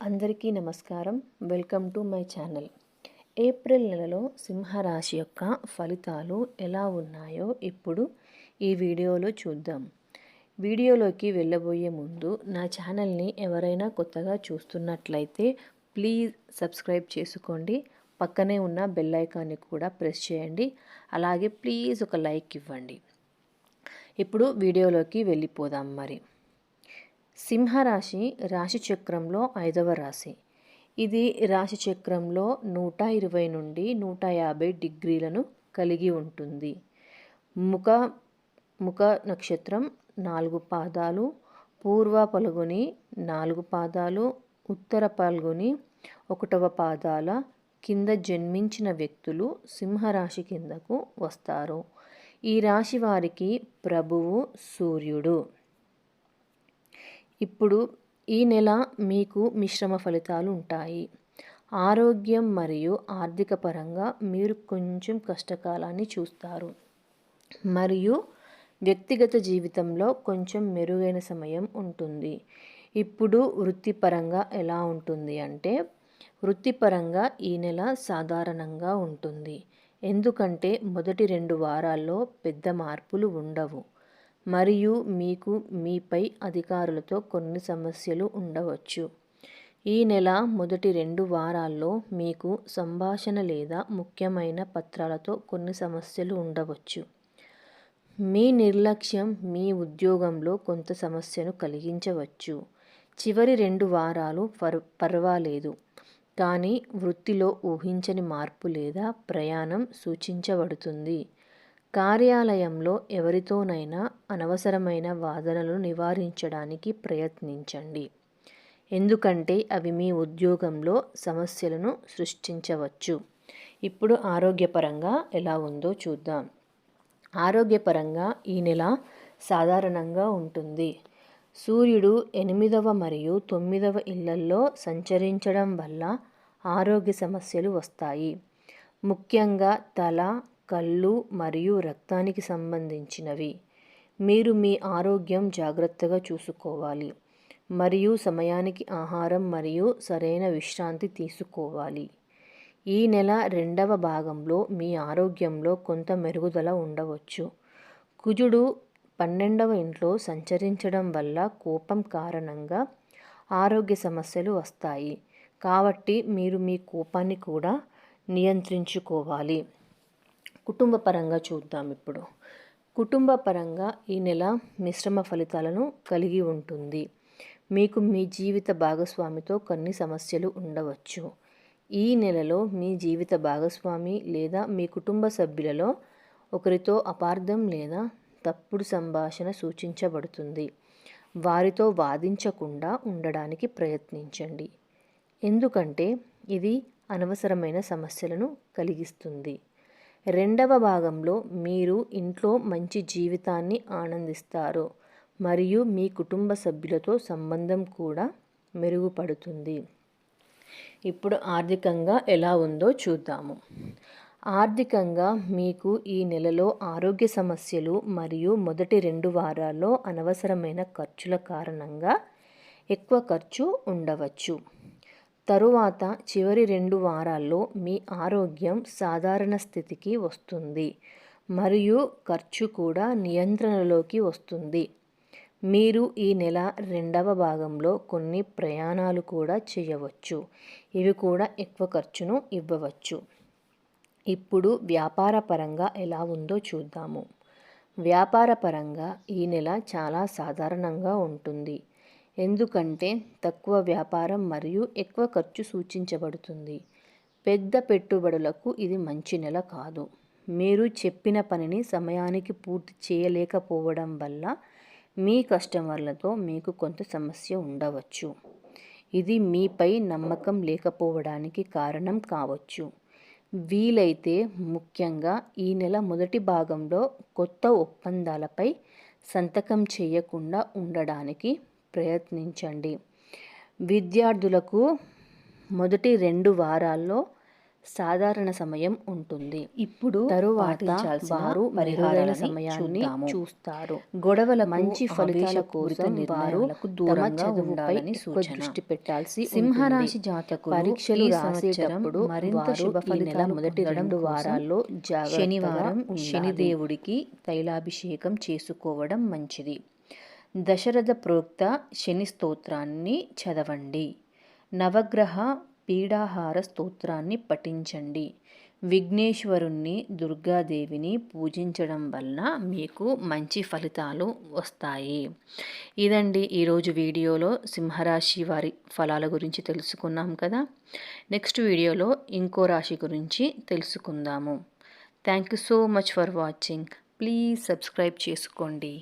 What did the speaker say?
అందరికీ నమస్కారం. Welcome to my channel. April నెలలో సింహరాశి యొక్క ఫలితాలు ఎలా ఉన్నాయో ఇప్పుడు ఈ వీడియోలో చూద్దాం. వీడియోలోకి వెళ్ళబోయే ముందు నా ఛానల్ని ఎవరైనా కొత్తగా చూస్తున్నట్లయితే ప్లీజ్ సబ్స్క్రైబ్ చేసుకోండి. పక్కనే ఉన్న బెల్ ఐకాన్ని కూడా ప్రెస్ చేయండి. అలాగే ప్లీజ్ ఒక లైక్ ఇవ్వండి. ఇప్పుడు వీడియోలోకి వెళ్ళిపోదాం మరి. సింహరాశి రాశిచక్రంలో ఐదవ రాశి. ఇది రాశిచక్రంలో నూట ఇరవై నుండి నూట యాభై డిగ్రీలను కలిగి ఉంటుంది. ముఖ ముఖ నక్షత్రం నాలుగు పాదాలు పూర్వ పలుగుని నాలుగు పాదాలు ఉత్తర పలుగుని ఒకటవ పాదాల కింద జన్మించిన వ్యక్తులు సింహరాశి కిందకు వస్తారు. ఈ రాశి వారికి ప్రభువు సూర్యుడు. ఇప్పుడు ఈ నెల మీకు మిశ్రమ ఫలితాలు ఉంటాయి. ఆరోగ్యం మరియు ఆర్థిక పరంగా మీరు కొంచెం కష్టకాలాన్ని చూస్తారు. మరియు వ్యక్తిగత జీవితంలో కొంచెం మెరుగైన సమయం ఉంటుంది. ఇప్పుడు వృత్తిపరంగా ఎలా ఉంటుంది అంటే వృత్తిపరంగా ఈ నెల సాధారణంగా ఉంటుంది. ఎందుకంటే మొదటి రెండు వారాల్లో పెద్ద మార్పులు ఉండవు. మరియు మీకు మీపై అధికారులతో కొన్ని సమస్యలు ఉండవచ్చు. ఈ నెల మొదటి రెండు వారాల్లో మీకు సంభాషణ లేదా ముఖ్యమైన పత్రాలతో కొన్ని సమస్యలు ఉండవచ్చు. మీ నిర్లక్ష్యం మీ ఉద్యోగంలో కొంత సమస్యను కలిగించవచ్చు. చివరి రెండు వారాలు పర్ పర్వాలేదు. కానీ వృత్తిలో ఊహించని మార్పు లేదా ప్రయాణం సూచించబడుతుంది. కార్యాలయంలో ఎవరితోనైనా అనవసరమైన వాదనలు నివారించడానికి ప్రయత్నించండి. ఎందుకంటే అవి మీ ఉద్యోగంలో సమస్యలను సృష్టించవచ్చు. ఇప్పుడు ఆరోగ్యపరంగా ఎలా ఉందో చూద్దాం. ఆరోగ్యపరంగా ఈ నెల సాధారణంగా ఉంటుంది. సూర్యుడు ఎనిమిదవ మరియు తొమ్మిదవ ఇళ్ళల్లో సంచరించడం వల్ల ఆరోగ్య సమస్యలు వస్తాయి. ముఖ్యంగా తల కళ్ళు మరియు రక్తానికి సంబంధించినవి. మీరు మీ ఆరోగ్యం జాగ్రత్తగా చూసుకోవాలి. మరియు సమయానికి ఆహారం మరియు సరైన విశ్రాంతి తీసుకోవాలి. ఈ నెల రెండవ భాగంలో మీ ఆరోగ్యంలో కొంత మెరుగుదల ఉండవచ్చు. కుజుడు పన్నెండవ ఇంట్లో సంచరించడం వల్ల కోపం కారణంగా ఆరోగ్య సమస్యలు వస్తాయి. కాబట్టి మీరు మీ కోపాన్ని కూడా నియంత్రించుకోవాలి. కుటుంబ పరంగా చూద్దాం ఇప్పుడు. కుటుంబ పరంగా ఈ నెల మిశ్రమ ఫలితాలను కలిగి ఉంటుంది. మీకు మీ జీవిత భాగస్వామితో కొన్ని సమస్యలు ఉండవచ్చు. ఈ నెలలో మీ జీవిత భాగస్వామి లేదా మీ కుటుంబ సభ్యులలో ఒకరితో అపార్థం లేదా తప్పుడు సంభాషణ సూచించబడుతుంది. వారితో వాదించకుండా ఉండడానికి ప్రయత్నించండి. ఎందుకంటే ఇది అనవసరమైన సమస్యలను కలిగిస్తుంది. రెండవ భాగంలో మీరు ఇంట్లో మంచి జీవితాన్ని ఆనందిస్తారు మరియు మీ కుటుంబ సభ్యులతో సంబంధం కూడా మెరుగుపడుతుంది. ఇప్పుడు ఆర్థికంగా ఎలా ఉందో చూద్దాము. ఆర్థికంగా మీకు ఈ నెలలో ఆరోగ్య సమస్యలు మరియు మొదటి రెండు వారాల్లో అనవసరమైన ఖర్చుల కారణంగా ఎక్కువ ఖర్చు ఉండవచ్చు. తరువాత చివరి రెండు వారాల్లో మీ ఆరోగ్యం సాధారణ స్థితికి వస్తుంది. మరియు ఖర్చు కూడా నియంత్రణలోకి వస్తుంది. మీరు ఈ నెల రెండవ భాగంలో కొన్ని ప్రయాణాలు కూడా చేయవచ్చు. ఇవి కూడా ఎక్కువ ఖర్చును ఇవ్వవచ్చు. ఇప్పుడు వ్యాపార పరంగా ఎలా ఉందో చూద్దాము. వ్యాపార పరంగా ఈ నెల చాలా సాధారణంగా ఉంటుంది. ఎందుకంటే తక్కువ వ్యాపారం మరియు ఎక్కువ ఖర్చు సూచించబడుతుంది. పెద్ద పెట్టుబడులకు ఇది మంచి నెల కాదు. మీరు చెప్పిన పనిని సమయానికి పూర్తి చేయలేకపోవడం వల్ల మీ కస్టమర్లతో మీకు కొంత సమస్య ఉండవచ్చు. ఇది మీపై నమ్మకం లేకపోవడానికి కారణం కావచ్చు. వీలైతే ముఖ్యంగా ఈ నెల మొదటి భాగంలో కొత్త ఒప్పందాలపై సంతకం చేయకుండా ఉండడానికి ప్రయత్నించండి. విద్యార్థులకు మొదటి రెండు వారాల్లో సాధారణ సమయం ఉంటుంది. ఇప్పుడు తరువాత వారు మెరుగైన సమయాన్ని చూస్తారు. గొడవల మంచి ఫలితాల కోసం వారు దూరంగా ఉండాలని దృష్టి పెట్టాల్సి సింహరాశి జాతకులు పరీక్షలు రాసేటప్పుడు మరింత శుభ ఫలితాలు మొదటి రెండు వారాల్లో శనివారం శనిదేవుడికి తైలాభిషేకం చేసుకోవడం మంచిది. దశరథ ప్రోక్త శని స్తోత్రాన్ని చదవండి. నవగ్రహ పీడాహార స్తోత్రాన్ని పఠించండి. విఘ్నేశ్వరుణ్ణి దుర్గాదేవిని పూజించడం వల్ల మీకు మంచి ఫలితాలు వస్తాయి. ఇదండి ఈరోజు వీడియోలో సింహరాశి వారి ఫలాల గురించి తెలుసుకున్నాం కదా? నెక్స్ట్ వీడియోలో ఇంకో రాశి గురించి తెలుసుకుందాము. Thank you so much for watching please subscribe చేసుకోండి.